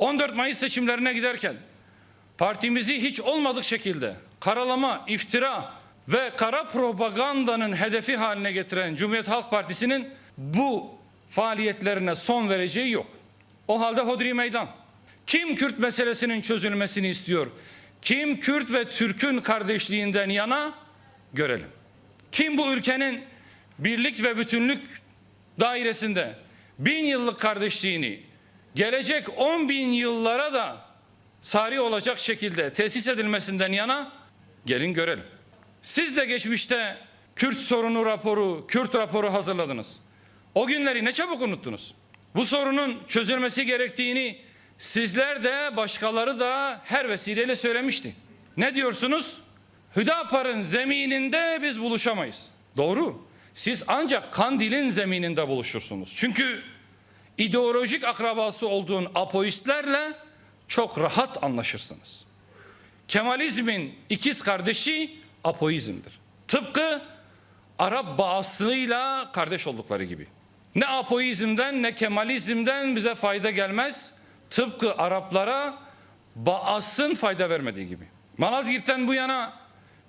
14 Mayıs seçimlerine giderken partimizi hiç olmadık şekilde karalama, iftira ve kara propagandanın hedefi haline getiren Cumhuriyet Halk Partisi'nin bu faaliyetlerine son vereceği yok. O halde hodri meydan. Kim Kürt meselesinin çözülmesini istiyor? Kim Kürt ve Türk'ün kardeşliğinden yana görelim. Kim bu ülkenin birlik ve bütünlük dairesinde bin yıllık kardeşliğini gelecek on bin yıllara da sari olacak şekilde tesis edilmesinden yana gelin görelim. Siz de geçmişte Kürt sorunu raporu, Kürt raporu hazırladınız. O günleri ne çabuk unuttunuz. Bu sorunun çözülmesi gerektiğini sizler de başkaları da her vesileyle söylemişti. Ne diyorsunuz? Hüdapar'ın zemininde biz buluşamayız. Doğru. Siz ancak Kandil'in zemininde buluşursunuz. Çünkü ideolojik akrabası olduğun apoistlerle çok rahat anlaşırsınız. Kemalizmin ikiz kardeşi apoizmdir. Tıpkı Arap bağısıyla kardeş oldukları gibi. Ne apoizmden ne Kemalizmden bize fayda gelmez. Tıpkı Araplara Baas'ın fayda vermediği gibi. Malazgirt'ten bu yana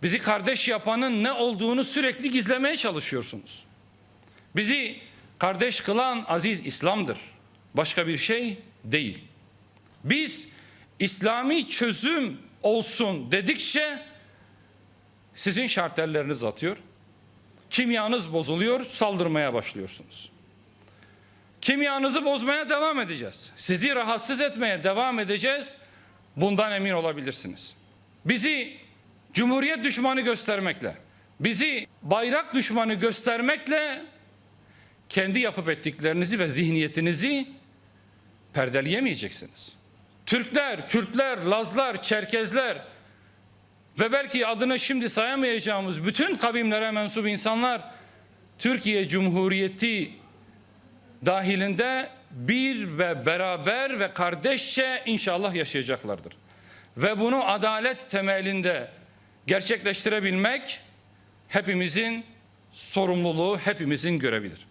bizi kardeş yapanın ne olduğunu sürekli gizlemeye çalışıyorsunuz. Bizi kardeş kılan aziz İslam'dır. Başka bir şey değil. Biz İslami çözüm olsun dedikçe sizin şartelleriniz atıyor. Kimyanız bozuluyor, saldırmaya başlıyorsunuz. Kimyanızı bozmaya devam edeceğiz. Sizi rahatsız etmeye devam edeceğiz. Bundan emin olabilirsiniz. Bizi cumhuriyet düşmanı göstermekle, bizi bayrak düşmanı göstermekle kendi yapıp ettiklerinizi ve zihniyetinizi perdeleyemeyeceksiniz. Türkler, Kürtler, Lazlar, Çerkezler ve belki adını şimdi sayamayacağımız bütün kavimlere mensup insanlar Türkiye Cumhuriyeti dahilinde bir ve beraber ve kardeşçe inşallah yaşayacaklardır. Ve bunu adalet temelinde gerçekleştirebilmek hepimizin sorumluluğu, hepimizin görevidir.